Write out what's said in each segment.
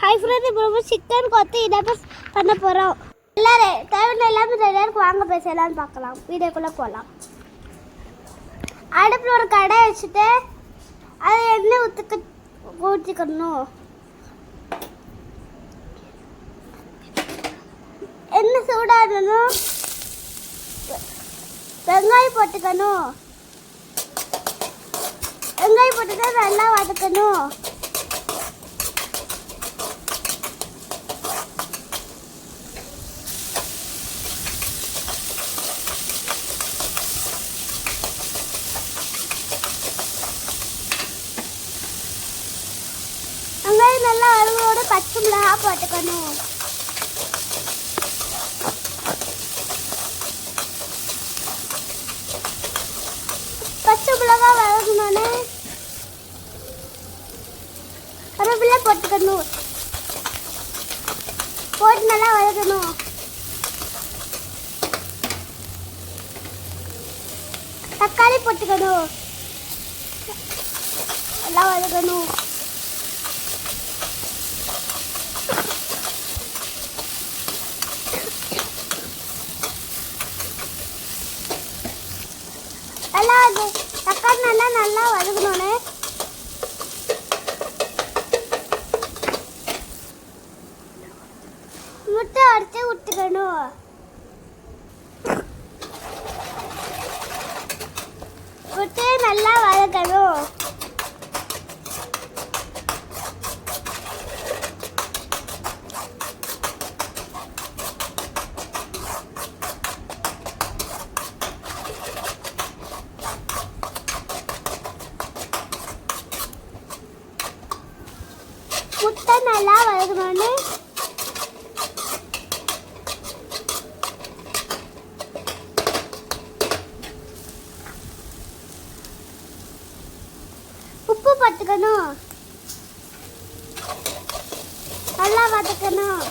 Hi friend இப்போ ரொம்ப chicken கொத்து இதை பண்ண போகிறோம் எல்லாரும் தேவையான எல்லாமே ரெடியாக இருக்கு. வாங்க பேசலாம்னு பார்க்கலாம். வீடியோக்குள்ளே போகலாம் அடுப்பில் ஒரு கடை வச்சுட்டு அது எண்ணெய் ஊற்றுக்க ஊற்றிக்கணும் எண்ணெய் சூடாகணும். வெங்காயம் போட்டுக்கணும். வெங்காயம் போட்டுட்டு நல்லா வதக்கணும். வெங்காயம் நல்லா அருவோட பச்சை மிளகா போட்டுக்கணும் பச்சை மிளகா வதங்கணுன்னு கருவேப்பிலை போட்டுக்கணும் போட்டு நல்லா வதக்கணும் நல்லா அது தக்காளி நல்லா நல்லா வதக்கணும்னு. முட்டை அடிச்சு விட்டுக்கணும் முட்டையை நல்லா வதக்கணும். முட்டை நல்லா வதக்கணும்னு. உப்பு பார்த்துக்கணும் நல்லா வதக்கணும்.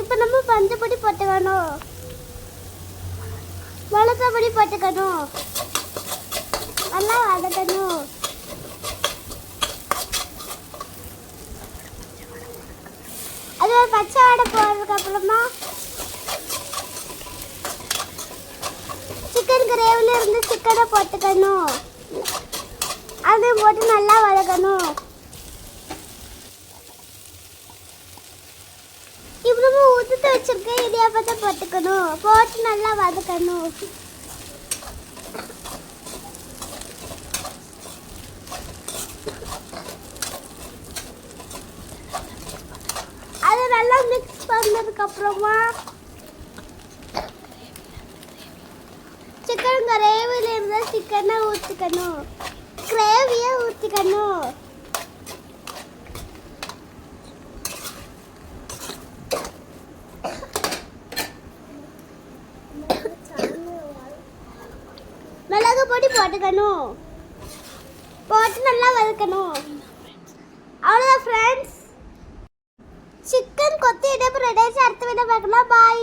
இப்போ நம்ம பஞ்சப்பொடி போட்டுக்கணும். வளர்த்தபடி போட்டுக்கணும் நல்லா வதக்கணும் அது ஒரு பச்சை வாடை போடுறதுக்கு அப்புறமா சிக்கன் கிரேவில இருந்து சிக்கனை போட்டுக்கணும். அது போட்டு நல்லா வதக்கணும் இப்போ நம்ம வச்சிருக்கேன் வச்சிருக்க இடியாப்பத்தை போட்டுக்கணும். போட்டு நல்லா வதக்கணும். அதை நல்லா மிக்ஸ் பண்ணதுக்கு அப்புறமா சிக்கன் கிரேவில இருந்தால் சிக்கனை ஊற்றிக்கணும் கிரேவியை ஊற்றிக்கணும் மிளகு பொடி போட்டுக்கணும். போட்டு நல்லா வதக்கணும். அவ்வளோதான் ஃப்ரெண்ட்ஸ் சிக்கன் கொத்தி இடைப்பு ரெண்டாயிரத்தி அடுத்த விட பார்க்கலாம். பாய்